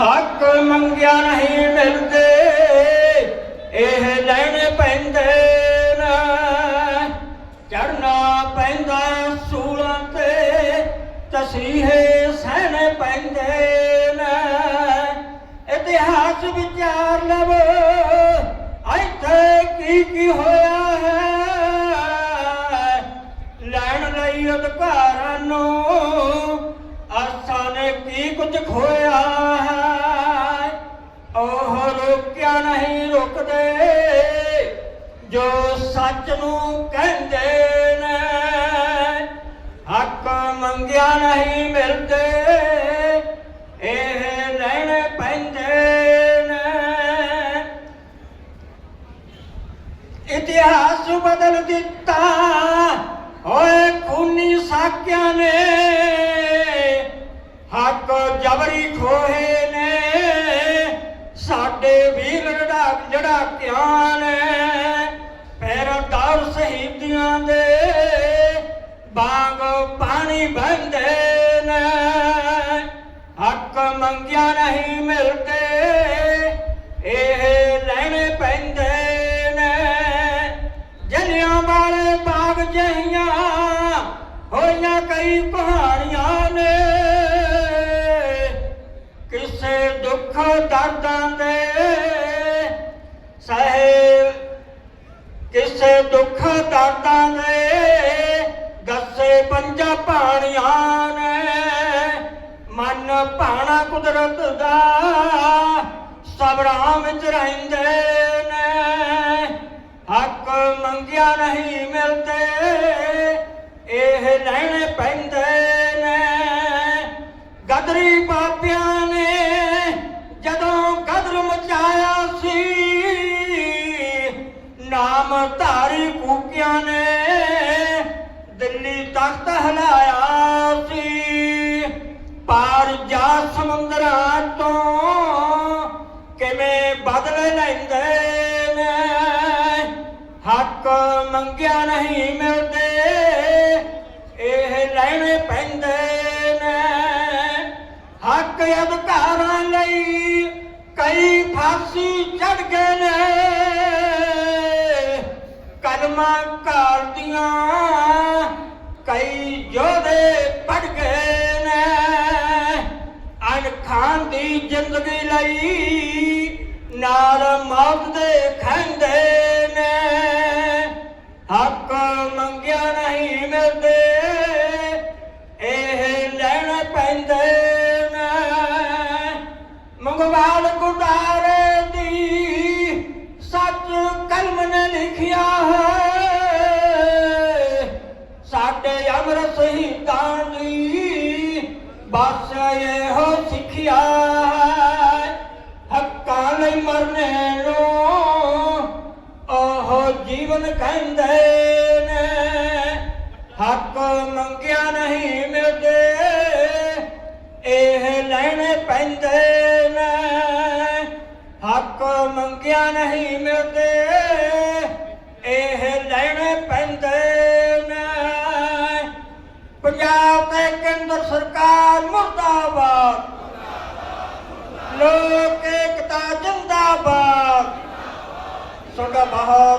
ਹੱਕ ਮੰਗਿਆ ਨਹੀਂ ਮਿਲਦੇ, ਇਹ ਲੈਣੇ ਪੈਂਦੇ ਨੇ। ਚੜਨਾ ਪੈਂਦਾ ਸੂਲਾਂ ਤੇ, ਤਸੀਹੇ ਸਹਿਣੇ ਪੈਂਦੇ ਨੇ। ਇਤਿਹਾਸ ਵਿਚਾਰ ਲਵੋ, ਇੱਥੇ ਕੀ ਕੀ ਹੋਇਆ ਹੈ? ਲੈਣ ਲਈ ਅਧਿਕਾਰਾਂ ਨੂੰ ਆਸਾਂ ਨੇ ਕੀ ਕੁਝ ਖੋਇਆ? ਰੋਕਿਆ ਨਹੀਂ ਰੁਕਦੇ, ਜੋ ਸੱਚ ਨੂੰ ਕਹਿੰਦੇ ਨੇ। ਹੱਕ ਮੰਗਿਆ ਨਹੀਂ ਮਿਲਦੇ, ਇਹ ਲੈਣੇ ਪੈਂਦੇ ਨੇ। ਇਤਿਹਾਸ ਬਦਲ ਦਿੱਤਾ, ਓਏ ਖੂਨੀ ਸਾਕਿਆਂ ਨੇ। ਹੱਕ ਜਬਰੀ ਖੋਹੇ ਸਾਡੇ ਵੀਰ ਲੜਾਕ ਲੜਾਕਿਆਂ ਨੇ ਪੈਰਦਾਰ ਸ਼ਹੀਦੀਆਂ ਦੇ ਬਾਗ ਪਾਣੀ ਬੰਦੇ ਨੇ। ਹੱਕ ਮੰਗਿਆ ਨਹੀਂ ਮਿਲਦੇ ਦੁੱਖ ਦਰਦਾਂ ਦੇ ਸਹੇ ਕਿਸੇ ਦੁੱਖ ਦਰਦਾਂ ਦੇ ਦੱਸੇ ਪੰਜਾ ਪਾਣੀਆਂ ਨੇ। ਮਨ ਭਾਣਾ ਕੁਦਰਤ ਦਾ। ਸਬਰਾਂ ਵਿੱਚ ਰਹਿੰਦੇ ਨੇ। ਹੱਕ ਮੰਗਿਆ ਨਹੀਂ ਮਿਲਦੇ। ਇਹ ਲੈਣੇ ਪੈ ਨਾਮ ਧਾਰੀ ਕੂਕਿਆਂ ਨੇ, ਦਿੱਲੀ ਤਖਤ ਹਲਾਇਆ ਸੀ। ਪਾਰ ਜਾ ਸਮੁੰਦਰਾਂ ਤੋਂ ਕਿਵੇਂ ਬਦਲ ਲੈਂਦੇ ਨੇ? ਹੱਕ ਮੰਗਿਆ ਨਹੀਂ ਮਿਲਦੇ, ਇਹ ਲੈਣੇ ਪੈਂਦੇ ਨੇ। ਹੱਕ ਅਧਿਕਾਰਾਂ ਲਈ ਕਈ ਫਾਸੀ ਚੜ ਗਏ ਨੇ। ਕਲਮਾਂ ਕਰਦੀਆਂ ਕਈ ਯੋਧੇ ਪੜ ਗਏ ਨੇ। ਅਣਖਾਂ ਦੀ ਜ਼ਿੰਦਗੀ ਲਈ ਨਾਲ ਮੌਤ ਦੇ ਖੰਡੇ ਨੇ। ਹੱਕ ਮੰਗਿਆ ਨਹੀਂ ਮਿਲਦੇ, ਇਹ ਲੈਣੇ ਪੈਂਦੇ ਨੇ। ਮੰਗਵਾਲ ਗੁਦਾਰੇ ਦੀ ਸੱਚ ਕਲਮ ਨੇ ਲਿਖਿਆ ਸਾਡੇ ਅਮਰ ਸ਼ਹੀਦਾਂ ਬਸ ਇਹੋ ਸਿੱਖਿਆ ਹੱਕਾਂ ਲਈ ਮਰਨੇ ਨੂੰ ਉਹ ਜੀਵਨ ਕਹਿੰਦੇ ਨੇ। ਹੱਕ ਮੰਗਿਆ ਨਹੀਂ ਮਿਲਦੇ, ਇਹ ਲੈਣੇ ਪੈਂਦੇ ਨੇ। ਹੱਕ ਮੰਗਿਆ ਨਹੀਂ ਮਿਲਦੇ, ਇਹ ਪੰਜਾਬ ਤੇ ਕੇਂਦਰ ਸਰਕਾਰ ਮੁਰਦਾਬਾਦ। ਲੋਕ ਏਕਤਾ ਜਿੰਦਾਬਾਦ। ਤੁਹਾਡਾ ਬਹੁਤ